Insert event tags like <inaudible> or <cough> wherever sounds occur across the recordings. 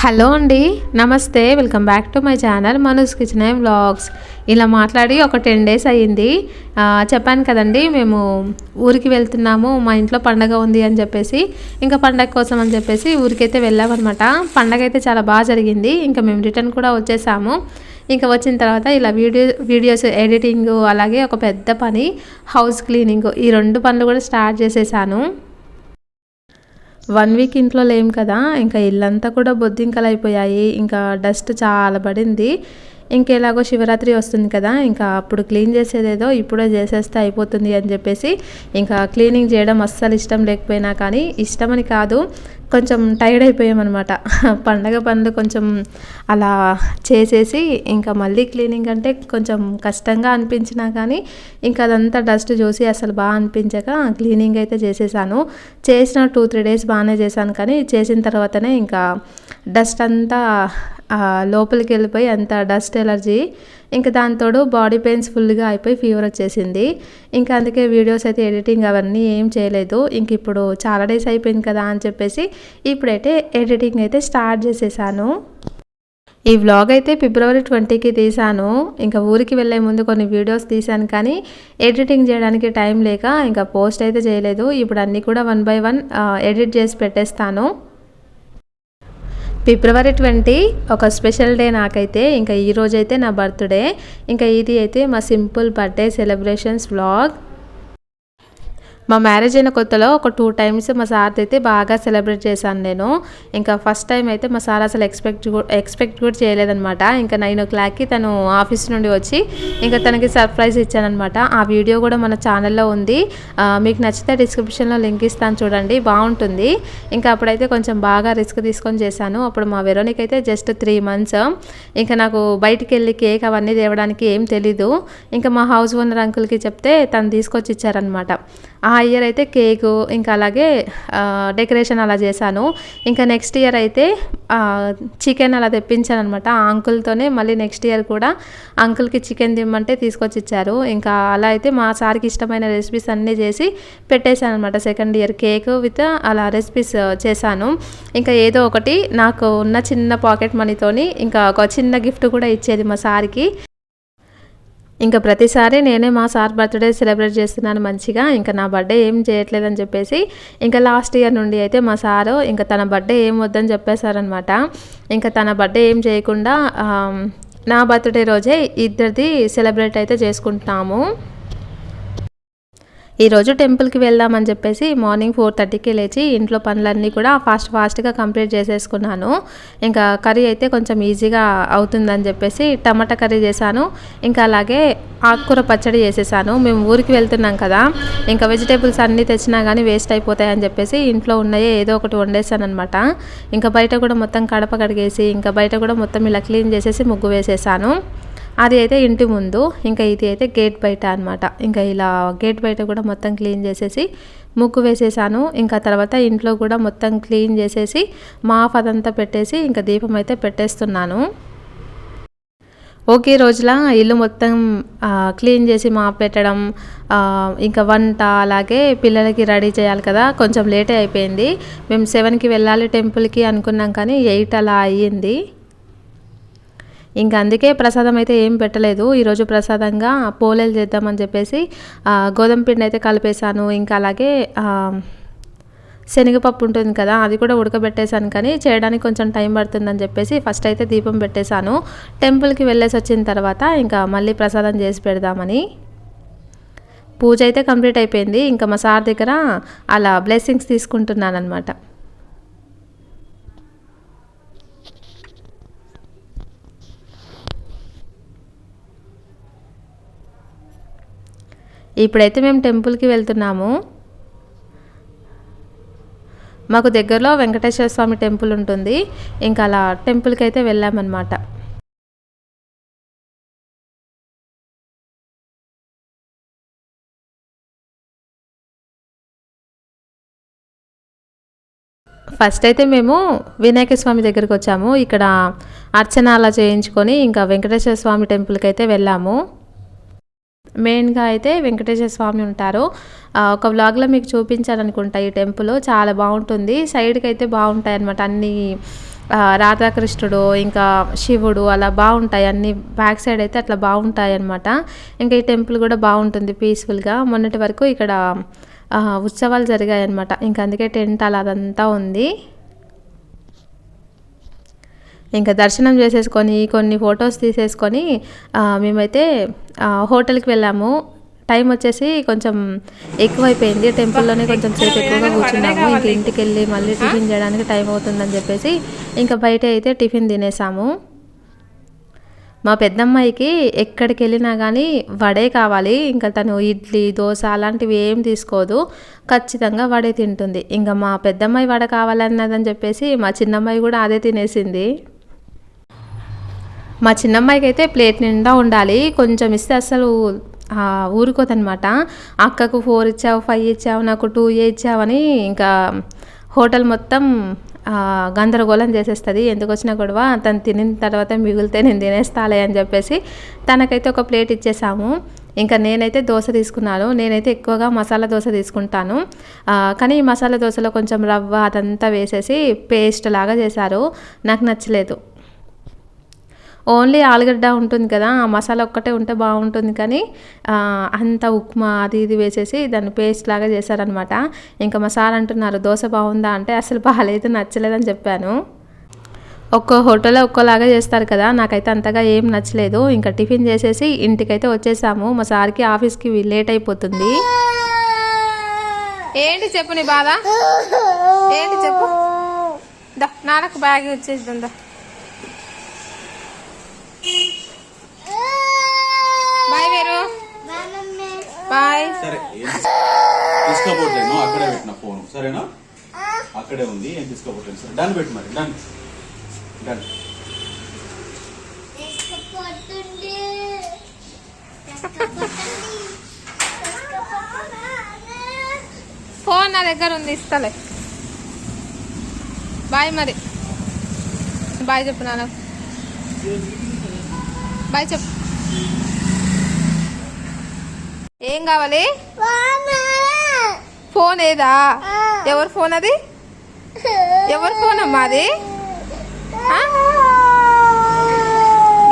Hello అండి నమస్తే. Welcome back to my channel Manoj kitchen and vlogs. ఇలా మాట్లాడి ఒక టెన్ డేస్ అయ్యింది. చెప్పాను కదండి మేము ఊరికి వెళ్తున్నాము మా ఇంట్లో పండగ ఉంది అని చెప్పేసి ఇంకా పండగ కోసం అని చెప్పేసి ఊరికైతే వెళ్ళామన్నమాట. పండగ అయితే చాలా బాగా జరిగింది. ఇంకా మేము రిటర్న్ కూడా వచ్చేసాము. ఇంకా వచ్చిన తర్వాత ఇలా వీడియో వీడియోస్ ఎడిటింగ్ అలాగే ఒక పెద్ద పని హౌస్ క్లీనింగ్ ఈ రెండు పనులు కూడా స్టార్ట్ చేసేసాను. వన్ వీక్ ఇంట్లో లేం కదా ఇంకా ఇల్లంతా కూడా బొద్దింకలు అయిపోయాయి ఇంకా డస్ట్ చాలా పడింది. ఇంకెలాగో శివరాత్రి వస్తుంది కదా ఇంకా అప్పుడు క్లీన్ చేసేదేదో ఇప్పుడే చేసేస్తే అయిపోతుంది అని చెప్పేసి ఇంకా క్లీనింగ్ చేయడం అస్సలు ఇష్టం లేకపోయినా కానీ ఇష్టమని కాదు కొంచెం టైర్డ్ అయిపోయామన్నమాట. <laughs> పండగ పనులు కొంచెం అలా చేసేసి ఇంకా మళ్ళీ క్లీనింగ్ అంటే కొంచెం కష్టంగా అనిపించినా కానీ ఇంకా అదంతా డస్ట్ చూసి అసలు బాగా అనిపించక క్లీనింగ్ అయితే చేసేసాను. చేసిన టూ త్రీ డేస్ బాగానే చేశాను కానీ చేసిన తర్వాతనే ఇంకా డస్ట్ అంతా లోపలికి వెళ్ళిపోయి అంత డస్ట్ ఎలర్జీ ఇంకా దాంతోడు బాడీ పెయిన్స్ ఫుల్గా అయిపోయి ఫీవర్ వచ్చేసింది. ఇంకా అందుకే వీడియోస్ అయితే ఎడిటింగ్ అవన్నీ ఏం చేయలేదు. ఇంక ఇప్పుడు చాలా డేస్ అయిపోయింది కదా అని చెప్పేసి ఇప్పుడైతే ఎడిటింగ్ అయితే స్టార్ట్ చేసేసాను. ఈ వ్లాగ్ అయితే ఫిబ్రవరి ట్వంటీకి తీశాను ఇంకా ఊరికి వెళ్ళే ముందు కొన్ని వీడియోస్ తీశాను కానీ ఎడిటింగ్ చేయడానికి టైం లేక ఇంకా పోస్ట్ అయితే చేయలేదు. ఇప్పుడు అన్నీ కూడా వన్ బై వన్ ఎడిట్ చేసి పెట్టేస్తాను. ఫిబ్రవరి ట్వంటీ ఒక స్పెషల్ డే నాకైతే ఇంకా ఈ రోజైతే నా బర్త్డే. ఇంకా ఇది అయితే మా సింపుల్ బర్త్డే సెలబ్రేషన్స్ వ్లాగ్. మా మ్యారేజ్ అయిన కొత్తలో ఒక టూ టైమ్స్ మా సార్ అయితే బాగా సెలబ్రేట్ చేశాను నేను. ఇంకా ఫస్ట్ టైం అయితే మా సార్ అసలు ఎక్స్పెక్ట్ ఎక్స్పెక్ట్ కూడా చేయలేదన్నమాట. ఇంకా నైన్ ఓ క్లాక్కి తను ఆఫీస్ నుండి వచ్చి ఇంకా తనకి సర్ప్రైజ్ ఇచ్చానమాట ఆ వీడియో కూడా మన ఛానల్లో ఉంది. మీకు నచ్చితే డిస్క్రిప్షన్లో లింక్ ఇస్తాను చూడండి. బాగుంటుంది. ఇంకా అప్పుడైతే కొంచెం బాగా రిస్క్ తీసుకొని చేశాను. అప్పుడు మా వెరోనిక్ అయితే జస్ట్ త్రీ మంత్స్. ఇంకా నాకు బయటికి వెళ్ళి కేక్ అవన్నీ తేవడానికి ఏం తెలీదు. ఇంకా మా హౌస్ ఓనర్ అంకుల్కి చెప్తే తను తీసుకొచ్చి ఇచ్చారనమాట ఆ ఇయర్ అయితే కేకు ఇంకా అలాగే డెకరేషన్ అలా చేశాను. ఇంకా నెక్స్ట్ ఇయర్ అయితే చికెన్ అలా తెప్పించాను అనమాట ఆ అంకుల్తోనే మళ్ళీ నెక్స్ట్ ఇయర్ కూడా అంకుల్కి చికెన్ తిమ్మంటే తీసుకొచ్చి ఇచ్చారు ఇంకా అలా అయితే మా సార్కి ఇష్టమైన రెసిపీస్ అన్నీ చేసి పెట్టేశాను అనమాట సెకండ్ ఇయర్ కేక్ విత్ అలా రెసిపీస్ చేశాను. ఇంకా ఏదో ఒకటి నాకు ఉన్న చిన్న పాకెట్ మనీతోని ఇంకా ఒక చిన్న గిఫ్ట్ కూడా ఇచ్చేది మా సార్కి. ఇంకా ప్రతిసారి నేనే మా సార్ బర్త్డే సెలబ్రేట్ చేస్తున్నాను మంచిగా ఇంకా నా బర్త్డే ఏం చేయట్లేదని చెప్పేసి ఇంకా లాస్ట్ ఇయర్ నుండి అయితే మా సారు ఇంకా తన బర్త్డే ఏం వద్దని చెప్పేశారనమాట ఇంకా తన బర్త్డే ఏం చేయకుండా నా బర్త్డే రోజే ఇద్దరిది సెలబ్రేట్ అయితే చేసుకుంటున్నాము. ఈరోజు టెంపుల్కి వెళ్దామని చెప్పేసి మార్నింగ్ ఫోర్ థర్టీకి లేచి ఇంట్లో పనులన్నీ కూడా ఫాస్ట్ ఫాస్ట్గా కంప్లీట్ చేసేసుకున్నాను. ఇంకా కర్రీ అయితే కొంచెం ఈజీగా అవుతుందని చెప్పేసి టమాటా కర్రీ చేశాను. ఇంకా అలాగే ఆకుకూర పచ్చడి చేసేసాను. మేము ఊరికి వెళ్తున్నాం కదా ఇంకా వెజిటేబుల్స్ అన్నీ తెచ్చినా కానీ వేస్ట్ అయిపోతాయని చెప్పేసి ఇంట్లో ఉన్నాయే ఏదో ఒకటి వండేసాను అనమాట ఇంకా బయట కూడా మొత్తం కడప కడిగేసి ఇంకా బయట కూడా మొత్తం ఇలా క్లీన్ చేసేసి ముగ్గు వేసేసాను. అది అయితే ఇంటి ముందు ఇంకా ఇది అయితే గేట్ బయట అనమాట ఇంకా ఇలా గేట్ బయట కూడా మొత్తం క్లీన్ చేసేసి ముగ్గు వేసేసాను. ఇంకా తర్వాత ఇంట్లో కూడా మొత్తం క్లీన్ చేసేసి మాఫ్ అదంతా పెట్టేసి ఇంకా దీపం అయితే పెట్టేస్తున్నాను. ఒకే రోజుల ఇల్లు మొత్తం క్లీన్ చేసి మా పెట్టడం ఇంకా వంట అలాగే పిల్లలకి రెడీ చేయాలి కదా. కొంచెం లేటే అయిపోయింది. మేము సెవెన్కి వెళ్ళాలి టెంపుల్కి అనుకున్నాం కానీ ఎయిట్ అలా అయ్యింది. ఇంకా అందుకే ప్రసాదం అయితే ఏం పెట్టలేదు. ఈరోజు ప్రసాదంగా పోలేలు చేద్దామని చెప్పేసి గోధుమ పిండి అయితే కలిపేశాను. ఇంకా అలాగే శనగపప్పు ఉంటుంది కదా అది కూడా ఉడకబెట్టేశాను కానీ చేయడానికి కొంచెం టైం పడుతుందని చెప్పేసి ఫస్ట్ అయితే దీపం పెట్టేశాను. టెంపుల్కి వెళ్ళేసి వచ్చిన తర్వాత ఇంకా మళ్ళీ ప్రసాదం చేసి పెడదామని. పూజ అయితే కంప్లీట్ అయిపోయింది. ఇంకా మా సార్ దగ్గర అలా బ్లెస్సింగ్స్ తీసుకుంటున్నాను అనమాట ఇప్పుడైతే మేము టెంపుల్కి వెళ్తున్నాము. మాకు దగ్గరలో వెంకటేశ్వర స్వామి టెంపుల్ ఉంటుంది. ఇంకా అలా టెంపుల్కి అయితే వెళ్ళామన్నమాట. ఫస్ట్ అయితే మేము వినాయక స్వామి దగ్గరికి వచ్చాము. ఇక్కడ అర్చన అలా చేయించుకొని ఇంకా వెంకటేశ్వర స్వామి టెంపుల్కి అయితే వెళ్ళాము. మెయిన్గా అయితే వెంకటేశ్వర స్వామి ఉంటారు. ఒక వ్లాగ్లో మీకు చూపించాను అనుకుంటా ఈ టెంపుల్. చాలా బాగుంటుంది. సైడ్కి అయితే బాగుంటాయి అనమాట అన్ని రాధాకృష్ణుడు ఇంకా శివుడు అలా బాగుంటాయి. అన్ని బ్యాక్ సైడ్ అయితే అట్లా బాగుంటాయి అనమాట ఇంకా ఈ టెంపుల్ కూడా బాగుంటుంది పీస్ఫుల్గా. మొన్నటి వరకు ఇక్కడ ఉత్సవాలు జరిగాయి అనమాట ఇంకా అందుకే టెంట్ అలా అదంతా ఉంది. ఇంకా దర్శనం చేసేసుకొని కొన్ని ఫొటోస్ తీసేసుకొని మేమైతే హోటల్కి వెళ్ళాము. టైం వచ్చేసి కొంచెం ఎక్కువైపోయింది. టెంపుల్లోనే కొంచెం సేపు ఎక్కువగా కూర్చున్నాము. ఇంక ఇంటికి వెళ్ళి మళ్ళీ టిఫిన్ చేయడానికి టైం అవుతుందని చెప్పేసి ఇంకా బయట అయితే టిఫిన్ తినేసాము. మా పెద్దమ్మాయికి ఎక్కడికి వెళ్ళినా కానీ వడే కావాలి. ఇంకా తను ఇడ్లీ దోశ అలాంటివి ఏం తీసుకోదు. ఖచ్చితంగా వడే తింటుంది. ఇంకా మా పెద్దమ్మాయి వడ కావాలన్నదని చెప్పేసి మా చిన్నమ్మాయి కూడా అదే తినేసింది. మా చిన్నమ్మాయికి అయితే ప్లేట్ నిండా ఉండాలి. కొంచెం ఇస్తే అసలు ఊరుకోదనమాట అక్కకు ఫోర్ ఇచ్చావు ఫైవ్ ఇచ్చావు నాకు టూ ఏ ఇచ్చావని ఇంకా హోటల్ మొత్తం గందరగోళం చేసేస్తుంది. ఎందుకు వచ్చినా గొడవ తను తినిన తర్వాత మిగిలితే నేను తినేస్తాలే అని చెప్పేసి తనకైతే ఒక ప్లేట్ ఇచ్చేసాము. ఇంకా నేనైతే దోశ తీసుకున్నాను. నేనైతే ఎక్కువగా మసాలా దోశ తీసుకుంటాను. కానీ ఈ మసాలా దోశలో కొంచెం రవ్వ అదంతా వేసేసి పేస్ట్ లాగా చేశారు. నాకు నచ్చలేదు. ఓన్లీ ఆలుగడ్డ ఉంటుంది కదా ఆ మసాలా ఒక్కటే ఉంటే బాగుంటుంది కానీ అంత ఉప్మా అది ఇది వేసేసి దాన్ని పేస్ట్ లాగా చేశారనమాట. ఇంకా మా సార్ అంటున్నారు దోశ బాగుందా? అంటే అసలు బాగాలేదు నచ్చలేదని చెప్పాను. ఒక్కో హోటల్లో ఒక్కోలాగా చేస్తారు కదా నాకైతే అంతగా ఏం నచ్చలేదు. ఇంకా టిఫిన్ చేసేసి ఇంటికైతే వచ్చేసాము. మా సార్కి ఆఫీస్కి లేట్ అయిపోతుంది. ఏంటి చెప్పు నీ బాధ? ఏంటి చెప్పు? దా నాన్నకు బ్యాగ్ వచ్చేసి దా బాయ్ వేరు బాయ్ సరే అక్కడే పెట్టిన ఫోన్. సరేనా? అక్కడే ఉంది ఏం తీసుకోపోవట్లేదు సరే డన్ పెట్టు మరి డన్. డన్. ఫోన్ నా దగ్గర ఉంది ఇస్తలే. బాయ్ మరి. బాయ్ చెప్పు నాన్న. బాయ్ చెప్పు. ఏం కావాలి? ఫోన్ ఏదా? ఎవరి ఫోన్ అది? ఎవరి ఫోన్ అమ్మా అది?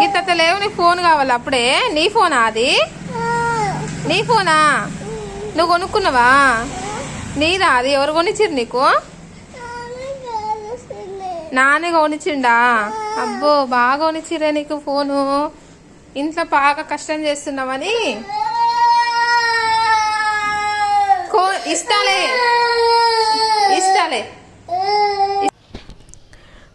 గీత లేవు నీ ఫోన్ కావాలి అప్పుడే. నీ ఫోనా అది? నీ ఫోనా? నువ్వు కొనుక్కున్నావా? నీదా అది? ఎవరు కొనిచ్చిరు నీకు? నాన్న కొనిచ్చిండా? అబ్బో బాగా కొనిచ్చిరే నీకు ఫోను. ఇంట్లో బాగా కష్టం చేస్తున్నావని? కో ఇస్తాలే ఇస్తాలే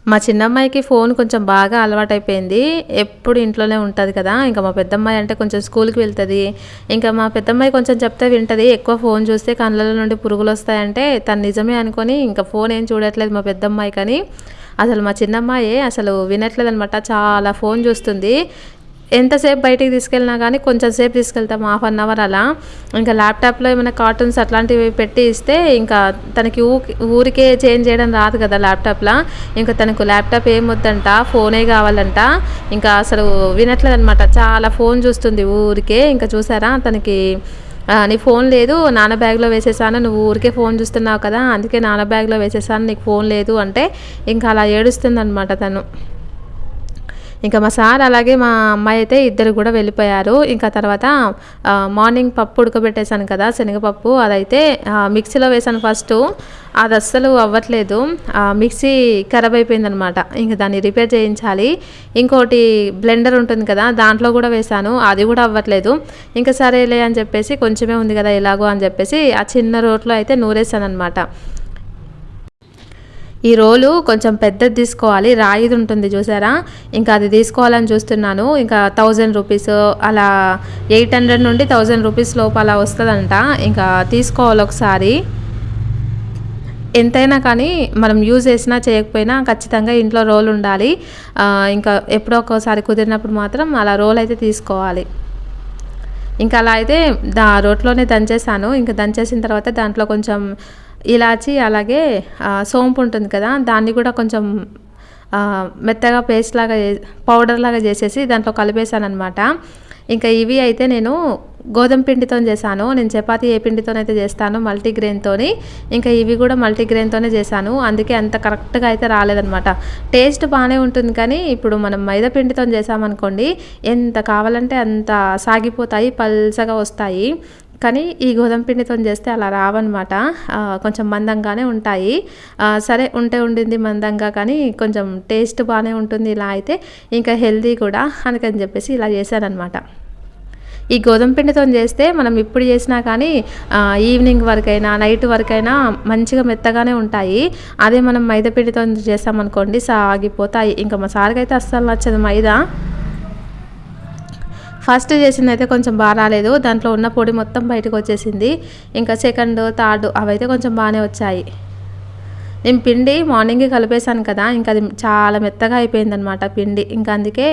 మా చిన్నమ్మాయికి ఫోన్ కొంచెం బాగా అలవాటైపోయింది. ఎప్పుడు ఇంట్లోనే ఉంటుంది కదా. ఇంకా మా పెద్దమ్మాయి అంటే కొంచెం స్కూల్కి వెళ్తుంది. ఇంకా మా పెద్దమ్మాయి కొంచెం చెప్తే వింటుంది. ఎక్కువ ఫోన్ చూస్తే కళ్ళ నుండి పురుగులు వస్తాయంటే తను నిజమే అనుకొని ఇంకా ఫోన్ ఏం చూడట్లేదు మా పెద్దమ్మాయి కానీ. అసలు మా చిన్నమ్మాయి అసలు వినట్లేదు అనమాట చాలా ఫోన్ చూస్తుంది. ఎంతసేపు బయటికి తీసుకెళ్ళినా కానీ కొంచెం సేపు తీసుకెళ్తాం హాఫ్ అన్ అవర్ అలా. ఇంకా ల్యాప్టాప్లో ఏమైనా కార్టూన్స్ అట్లాంటివి పెట్టి ఇస్తే ఇంకా తనకి ఊ ఊరికే చేంజ్ చేయడం రాదు కదా ల్యాప్టాప్లో ఇంకా తనకు ల్యాప్టాప్ ఏం వద్దంట ఫోనే కావాలంట. ఇంకా అసలు వినట్లేదు అనమాట చాలా ఫోన్ చూస్తుంది ఊరికే. ఇంకా చూసారా? తనకి నీ ఫోన్ లేదు నాన్న బ్యాగ్లో వేసేసాను నువ్వు ఊరికే ఫోన్ చూస్తున్నావు కదా అందుకే నాన్న బ్యాగ్లో వేసేసాను నీకు ఫోన్ లేదు అంటే ఇంకా అలా ఏడుస్తుంది అనమాట తను. ఇంకా మా సార్ అలాగే మా అమ్మాయి అయితే ఇద్దరు కూడా వెళ్ళిపోయారు. ఇంకా తర్వాత మార్నింగ్ పప్పు ఉడకబెట్టేశాను కదా శనగపప్పు అదైతే మిక్సీలో వేసాను ఫస్ట్. అది అస్సలు అవ్వట్లేదు. మిక్సీ ఖరాబ్ అయిపోయిందనమాట. ఇంకా దాన్ని రిపేర్ చేయించాలి. ఇంకోటి బ్లెండర్ ఉంటుంది కదా దాంట్లో కూడా వేశాను. అది కూడా అవ్వట్లేదు. ఇంకా సరేలే అని చెప్పేసి కొంచెమే ఉంది కదా ఎలాగో అని చెప్పేసి ఆ చిన్న రోట్లో అయితే నూరేసాను అనమాట ఈ రోలు కొంచెం పెద్దది తీసుకోవాలి. రాయిది ఉంటుంది చూసారా? ఇంకా అది తీసుకోవాలని చూస్తున్నాను. ఇంకా థౌజండ్ రూపీస్ అలా ఎయిట్ హండ్రెడ్ నుండి థౌజండ్ రూపీస్ లోపల వస్తుందంట. ఇంకా తీసుకోవాలి ఒకసారి. ఎంతైనా కానీ మనం యూజ్ చేసినా చేయకపోయినా ఖచ్చితంగా ఇంట్లో రోల్ ఉండాలి. ఇంకా ఎప్పుడో ఒక్కోసారి కుదిరినప్పుడు మాత్రం అలా రోల్ అయితే తీసుకోవాలి. ఇంకా అలా అయితే దా రోట్లోనే దంచేసాను ఇంకా దంచేసిన తర్వాత దాంట్లో కొంచెం ఇలాచి అలాగే సోంపు ఉంటుంది కదా దాన్ని కూడా కొంచెం మెత్తగా పేస్ట్ లాగా పౌడర్ లాగా చేసేసి దాంట్లో కలిపేసాను అనమాట ఇంకా ఇవి అయితే నేను గోధుమ పిండితో చేశాను. నేను చపాతి ఏ పిండితోనైతే చేస్తాను మల్టీగ్రెయిన్తో ఇంకా ఇవి కూడా మల్టీగ్రెయిన్తోనే చేశాను. అందుకే అంత కరెక్ట్గా అయితే రాలేదనమాట టేస్ట్ బాగానే ఉంటుంది కానీ ఇప్పుడు మనం మైదా పిండితో చేసామనుకోండి ఎంత కావాలంటే అంత సాగిపోతాయి పల్సగా వస్తాయి. కానీ ఈ గోధుమ పిండితో చేస్తే అలా రావన్నమాట. కొంచెం మందంగానే ఉంటాయి. సరే ఉంటే ఉండింది మందంగా కానీ కొంచెం టేస్ట్ బాగానే ఉంటుంది ఇలా అయితే. ఇంకా హెల్దీ కూడా అందుకని చెప్పేసి ఇలా చేశానమాట ఈ గోధుమ పిండితో చేస్తే మనం ఇప్పుడు చేసినా కానీ ఆ, ఈవినింగ్ వరకైనా నైట్ వరకైనా మంచిగా మెత్తగానే ఉంటాయి. అదే మనం మైదా పిండితో చేస్తామనుకోండి సాగిపోతాయి. ఇంకా మా సార్కి అయితే అస్సలు నచ్చదు మైదా. ఫస్ట్ చేసింది అయితే కొంచెం బాగా రాలేదు. దాంట్లో ఉన్న పొడి మొత్తం బయటకు వచ్చేసింది. ఇంకా సెకండ్ థర్డ్ అవైతే కొంచెం బాగానే వచ్చాయి. నేను పిండి మార్నింగ్ కలిపేశాను కదా ఇంకా అది చాలా మెత్తగా అయిపోయిందనమాట పిండి. ఇంకా అందుకే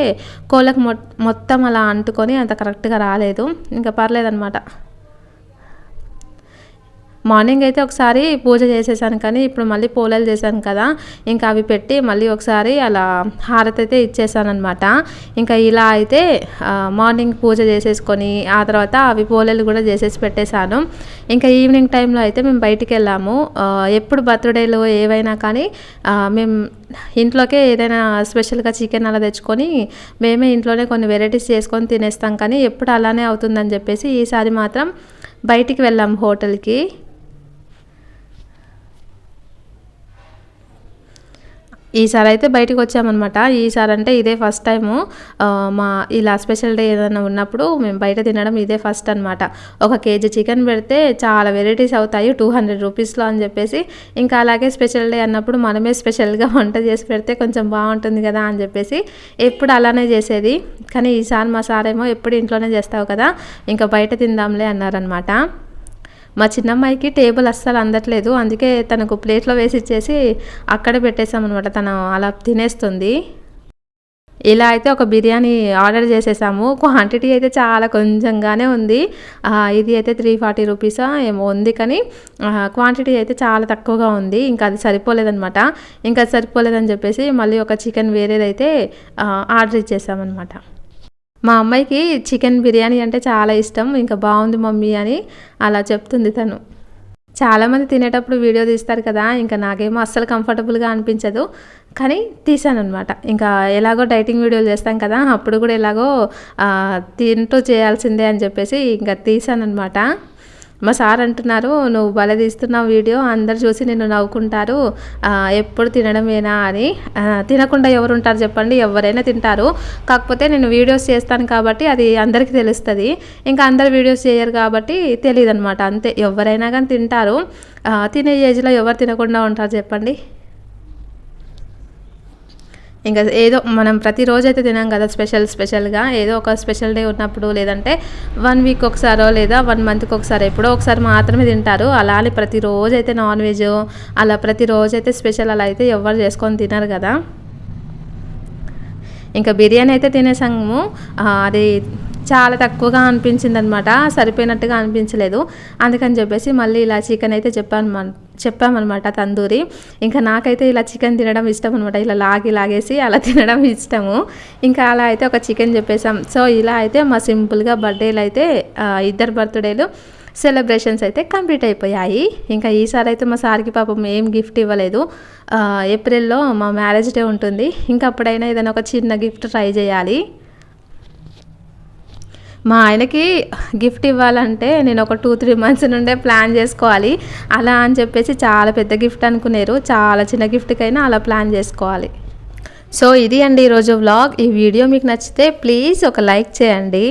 కోళ్ళకు మొ మొత్తం అలా అంటుకొని అంత కరెక్ట్గా రాలేదు. ఇంకా పర్లేదనమాట మార్నింగ్ అయితే ఒకసారి పూజ చేసేసాను కానీ ఇప్పుడు మళ్ళీ పోలేలు చేశాను కదా. ఇంకా అవి పెట్టి మళ్ళీ ఒకసారి అలా హారతి అయితే ఇచ్చేసాను అనమాట ఇంకా ఇలా అయితే మార్నింగ్ పూజ చేసేసుకొని ఆ తర్వాత అవి పోలేలు కూడా చేసేసి పెట్టేశాను. ఇంకా ఈవినింగ్ టైంలో అయితే మేము బయటికి వెళ్ళాము. ఎప్పుడు బర్త్డేలు ఏవైనా కానీ మేము ఇంట్లోకే ఏదైనా స్పెషల్గా చికెన్ అలా తెచ్చుకొని మేమే ఇంట్లోనే కొన్ని వెరైటీస్ చేసుకొని తినేస్తాం కానీ ఎప్పుడు అలానే అవుతుందని చెప్పేసి ఈసారి మాత్రం బయటికి వెళ్ళాం హోటల్కి. ఈసారి అయితే బయటకు వచ్చామన్నమాట. ఈసారి అంటే ఇదే ఫస్ట్ టైము మా ఇలా స్పెషల్ డే ఏదైనా ఉన్నప్పుడు మేము బయట తినడం ఇదే ఫస్ట్ అనమాట ఒక కేజీ చికెన్ పెడితే చాలా వెరైటీస్ అవుతాయి టూ హండ్రెడ్ రూపీస్లో అని చెప్పేసి. ఇంకా అలాగే స్పెషల్ డే అన్నప్పుడు మనమే స్పెషల్గా వంట చేసి పెడితే కొంచెం బాగుంటుంది కదా అని చెప్పేసి ఎప్పుడు అలానే చేసేది. కానీ ఈసారి మా సారేమో ఎప్పుడు ఇంట్లోనే చేస్తావు కదా ఇంకా బయట తిందాంలే అన్నారనమాట మా చిన్నమ్మాయికి టేబుల్ అస్సలు అందట్లేదు. అందుకే తనకు ప్లేట్లో వేసి ఇచ్చేసి అక్కడే పెట్టేశామన్నమాట తను అలా తినేస్తుంది. ఇలా అయితే ఒక బిర్యానీ ఆర్డర్ చేసేసాము. క్వాంటిటీ అయితే చాలా కొంచెంగానే ఉంది. ఇది అయితే త్రీ ఫార్టీ రూపీసా ఏమో ఉంది కానీ క్వాంటిటీ అయితే చాలా తక్కువగా ఉంది. ఇంకా అది సరిపోలేదనమాట ఇంకా అది సరిపోలేదని చెప్పేసి మళ్ళీ ఒక చికెన్ వేరేదైతే ఆర్డర్ ఇచ్చేసామన్నమాట. మా అమ్మాయికి చికెన్ బిర్యానీ అంటే చాలా ఇష్టం ఇంకా బాగుంది మమ్మీ అని అలా చెప్తుంది తను. చాలామంది తినేటప్పుడు వీడియో తీస్తారు కదా ఇంకా నాకేమో అస్సలు కంఫర్టబుల్గా అనిపించదు కానీ తీసాను అనమాట ఇంకా ఎలాగో డైటింగ్ వీడియోలు చేస్తాం కదా అప్పుడు కూడా ఎలాగో తింటూ చేయాల్సిందే అని చెప్పేసి ఇంకా తీసాను అనమాట మా సార్ అంటున్నారు నువ్వు భలే తీస్తున్నావు వీడియో అందరు చూసి నిన్ను నవ్వుకుంటారు. ఎప్పుడు తినడమేనా అని. తినకుండా ఎవరు ఉంటారు చెప్పండి ఎవరైనా తింటారు. కాకపోతే నేను వీడియోస్ చేస్తాను కాబట్టి అది అందరికీ తెలుస్తుంది. ఇంకా అందరు వీడియోస్ చేయరు కాబట్టి తెలియదు అనమాట అంతే. ఎవరైనా కానీ తింటారు. తినే ఏజ్లో ఎవరు తినకుండా ఉంటారు చెప్పండి. ఇంకా ఏదో మనం ప్రతిరోజు అయితే తినాం కదా స్పెషల్ స్పెషల్గా ఏదో ఒక స్పెషల్ డే ఉన్నప్పుడు లేదంటే వన్ వీక్ ఒకసారో లేదా వన్ మంత్కి ఒకసారి ఎప్పుడో ఒకసారి మాత్రమే తింటారు. అలా అని ప్రతిరోజు అయితే నాన్ వెజ్ అలా ప్రతిరోజు అయితే స్పెషల్ అలా అయితే ఎవరు చేసుకొని తినరు కదా. ఇంకా బిర్యానీ అయితే తినేసాము. అది చాలా తక్కువగా అనిపించింది అనమాట సరిపోయినట్టుగా అనిపించలేదు. అందుకని చెప్పేసి మళ్ళీ ఇలా చికెన్ అయితే చెప్పాను చెప్పామన్నమాట తందూరి. ఇంకా నాకైతే ఇలా చికెన్ తినడం ఇష్టం అనమాట ఇలా లాగి లాగేసి అలా తినడం ఇష్టము. ఇంకా అలా అయితే ఒక చికెన్ చెప్పేసాం సో ఇలా అయితే మా సింపుల్గా బర్త్డేలు అయితే ఇద్దరు బర్త్డేలు సెలబ్రేషన్స్ అయితే కంప్లీట్ అయిపోయాయి. ఇంకా ఈసారి అయితే మా సార్కి పాపం ఏం గిఫ్ట్ ఇవ్వలేదు. ఏప్రిల్లో మా మ్యారేజ్ డే ఉంటుంది. ఇంకా అప్పుడైనా ఏదైనా ఒక చిన్న గిఫ్ట్ ట్రై చేయాలి. మా ఆయనకి గిఫ్ట్ ఇవ్వాలంటే నేను ఒక టూ త్రీ మంత్స్ నుండే ప్లాన్ చేసుకోవాలి. అలా అని చెప్పేసి చాలా పెద్ద గిఫ్ట్ అనుకునేరు. చాలా చిన్న గిఫ్ట్కైనా అలా ప్లాన్ చేసుకోవాలి. సో ఇది అండి ఈరోజు వ్లాగ్. ఈ వీడియో మీకు నచ్చితే ప్లీజ్ ఒక లైక్ చేయండి.